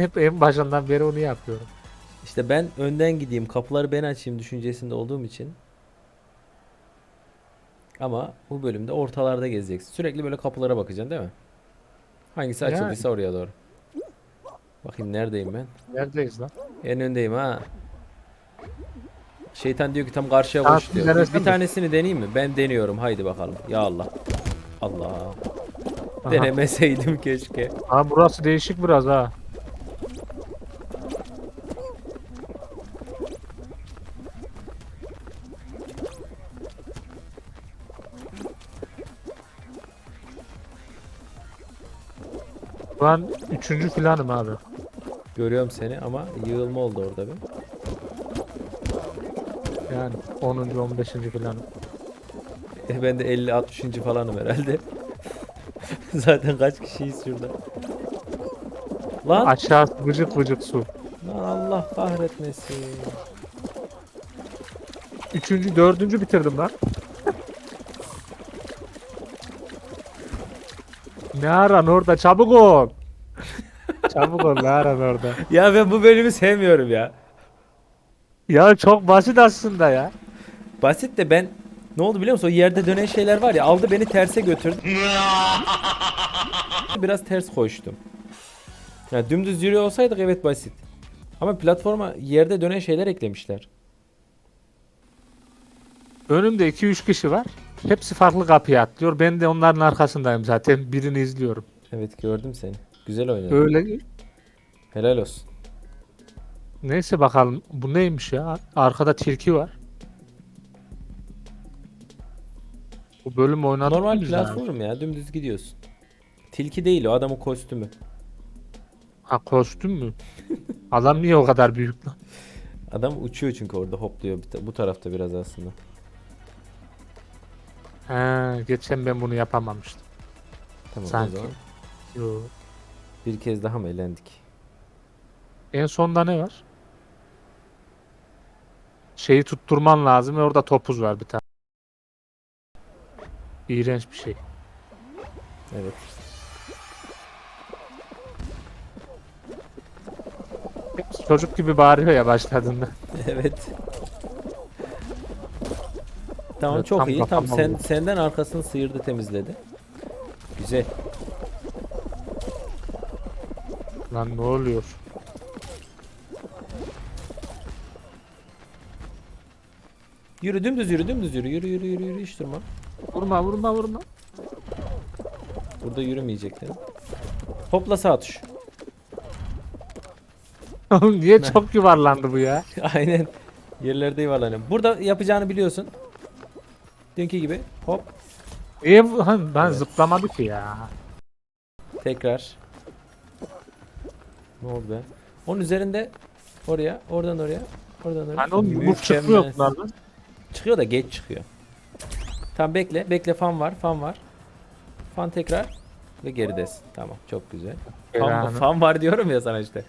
hep en başından beri onu yapıyorum. İşte ben önden gideyim, kapıları ben açayım düşüncesinde olduğum için. Ama bu bölümde ortalarda gezeceksin. Sürekli böyle kapılara bakacaksın değil mi? Hangisi Yani. açıldıysa oraya doğru. Bakayım neredeyim ben? Neredeyiz lan? En öndeyim ha. Şeytan diyor ki tam karşıya koş diyor. Bir mi? tanesini deneyeyim mi? Ben deniyorum. Haydi bakalım. Ya Allah. Allah. Aha. Denemeseydim keşke. Ha burası değişik biraz ha. Ben üçüncü filanım abi. Görüyorum seni ama yığılma oldu orada bir. Yani 10. 15. filanım. E ben de 50-60. falanım herhalde. Zaten kaç kişiyiz şurada. Lan, Aşağısı vıcık vıcık su. lan Allah kahretmesin. Üçüncü, dördüncü bitirdim lan. ne aran orada çabuk ol. Çabuk ol ne aran orada. Ya ben bu bölümü sevmiyorum ya. Ya çok basit aslında ya. Basit de ben ne oldu biliyor musun? O yerde dönen şeyler var ya aldı beni terse götürdü. Biraz ters koştum. Ya dümdüz yürüyor olsaydık evet basit. Ama platforma yerde dönen şeyler eklemişler. Önümde 2-3 kişi var. Hepsi farklı kapıya atlıyor. Ben de onların arkasındayım zaten. Birini izliyorum. Evet gördüm seni. Güzel oynadın. Öyle. Helal olsun. Neyse bakalım. Bu neymiş ya? Arkada tilki var. Bu bölüm oynadık Normal mı biz daha önce? platform ya dümdüz gidiyorsun. Tilki değil o adamın kostümü. Ha kostüm mü? Adam niye o kadar büyük lan? Adam uçuyor çünkü orada hopluyor bir ta- bu tarafta biraz aslında. He, geçen ben bunu yapamamıştım. Tamam Sanki. o zaman Yo. Bir kez daha mı elendik? En sonda ne var? Şeyi tutturman lazım ve orada topuz var bir tane. İğrenç bir şey. Evet. Çocuk gibi bağırıyor ya başladığında. Evet. Tamam Evet, çok tam iyi. Tam sen senden arkasını sıyırdı temizledi. Güzel. Lan ne oluyor? Yürü dümdüz yürü dümdüz yürü yürü yürü yürü yürü hiç durma. Vurma vurma vurma. Burada yürümeyecekler. Hopla sağ tuş. Oğlum Niye çok yuvarlandı bu ya? Aynen. Yerlerde yuvarlanıyor. Burada yapacağını biliyorsun. Dünkü gibi. Hop. Niye bu- ben Evet. zıplamadı ki ya. Tekrar. Ne oldu be? Onun üzerinde oraya, oradan oraya, oradan oraya. Hani oğlum yumruk çıkmıyor bunlardan. Çıkıyor da geç çıkıyor. Tamam bekle. Bekle fan var. Fan var. Fan tekrar. Ve geridesin. Tamam. Çok güzel. Fan, fan var diyorum ya sana işte.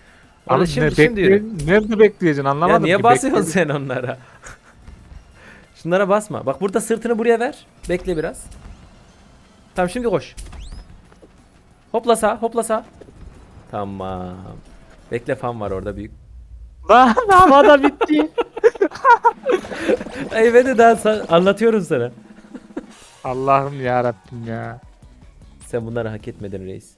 Abi şimdi, ne şimdi bekle- Nerede bekleyeceksin Ya anlamadım niye ki. basıyorsun Bekle- sen onlara? Şunlara basma. Bak burada sırtını buraya ver. Bekle biraz. Tamam şimdi koş. Hopla sağ, hopla sağ. Tamam. Bekle fan var orada büyük. Lan havada bitti. Ay ben de daha sa- anlatıyorum sana. Allah'ım ya Rabbim ya. Sen bunları hak etmedin reis.